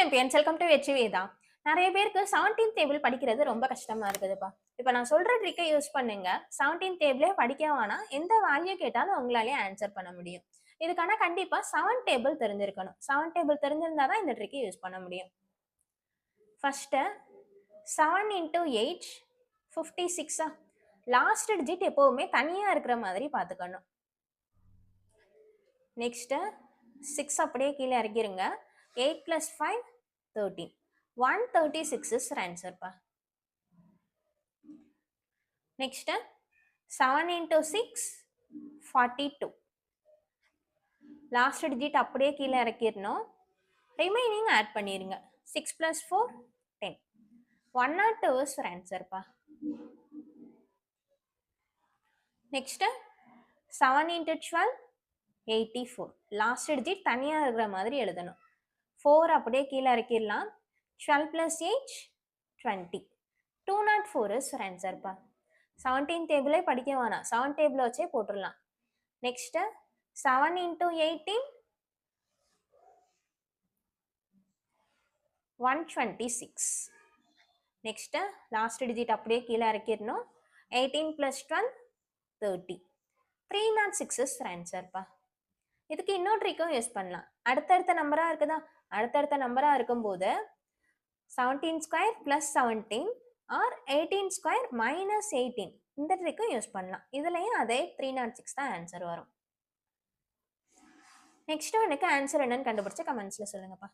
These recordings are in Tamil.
சாம்பியன்ஸ் வெல்கம் டு வெற்றி தான். நிறைய பேருக்கு செவன்டீன் டேபிள் படிக்கிறது ரொம்ப கஷ்டமா இருக்குதுப்பா. இப்போ நான் சொல்ற ட்ரிக்கை யூஸ் பண்ணுங்க. செவன்டீன் டேபிளே படிக்க வேணாம். எந்த வேல்யூ கேட்டாலும் உங்களாலே ஆன்சர் பண்ண முடியும். இதுக்கான கண்டிப்பா செவன் டேபிள் தெரிஞ்சிருக்கணும். செவன் டேபிள் தெரிஞ்சிருந்தா தான் இந்த ட்ரிக்கை யூஸ் பண்ண முடியும். First seven into eight fifty சிக்ஸா லாஸ்ட் டிஜிட் எப்போவுமே தனியாக இருக்கிற மாதிரி பார்த்துக்கணும். நெக்ஸ்ட்டு சிக்ஸ் அப்படியே கீழே இறக்கிருங்க. Eight plus five thirteen one thirty six is ஆன்சர்ப்பா next seven into six forty two last digit அப்படியே கீழே இறக்கிடணும். ரிமைனிங் ஆட் பண்ணிடுங்க six plus four ten one nought two is ஆன்சர்ப்பா next seven into twelve eighty four last digit தனியாக இருக்கிற மாதிரி எழுதணும். ஃபோர் அப்படியே கீழே இறக்கிடலாம். Twelve plus eight twenty two nought four is ஆன்சர்ப்பா seventeen டேபிளே படிக்க வேணாம். செவன் டேபிளை வச்சே போட்டுடலாம். Next seven into eighteen one twenty six next last digit அப்படியே கீழே இறக்கிடணும். Eighteen plus twelve thirty three nought six is ஆன்சர்ப்பா இதுக்கு இன்னொரு ட்ரிக்கும் யூஸ் பண்ணலாம். அடுத்தடுத்த நம்பராக இருக்குதா? அடுத்தடுத்த நம்பராக இருக்கும்போது seventeen square plus seventeen or eighteen square minus eighteen இந்த ட்ரிக்கும் யூஸ் பண்ணலாம். இதுலேயும் அதே த்ரீ நாட் சிக்ஸ் தான் ஆன்சர் வரும். நெக்ஸ்ட் எனக்கு ஆன்சர் என்னன்னு கண்டுபிடிச்சு கமெண்ட்ஸில் சொல்லுங்கப்பா.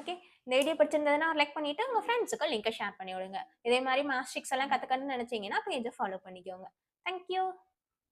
ஓகே இந்த வீடியோ பிடிச்சிருந்ததுன்னா லைக் பண்ணிட்டு உங்கள் ஃப்ரெண்ட்ஸுக்கு லிங்கை ஷேர் பண்ணி விடுங்க இதே மாதிரி மாஸ்டிக்ஸ் எல்லாம் கற்றுக்கணும்னு நினச்சிங்கன்னா பேஜை ஃபாலோ பண்ணிக்கோங்க. தேங்க்யூ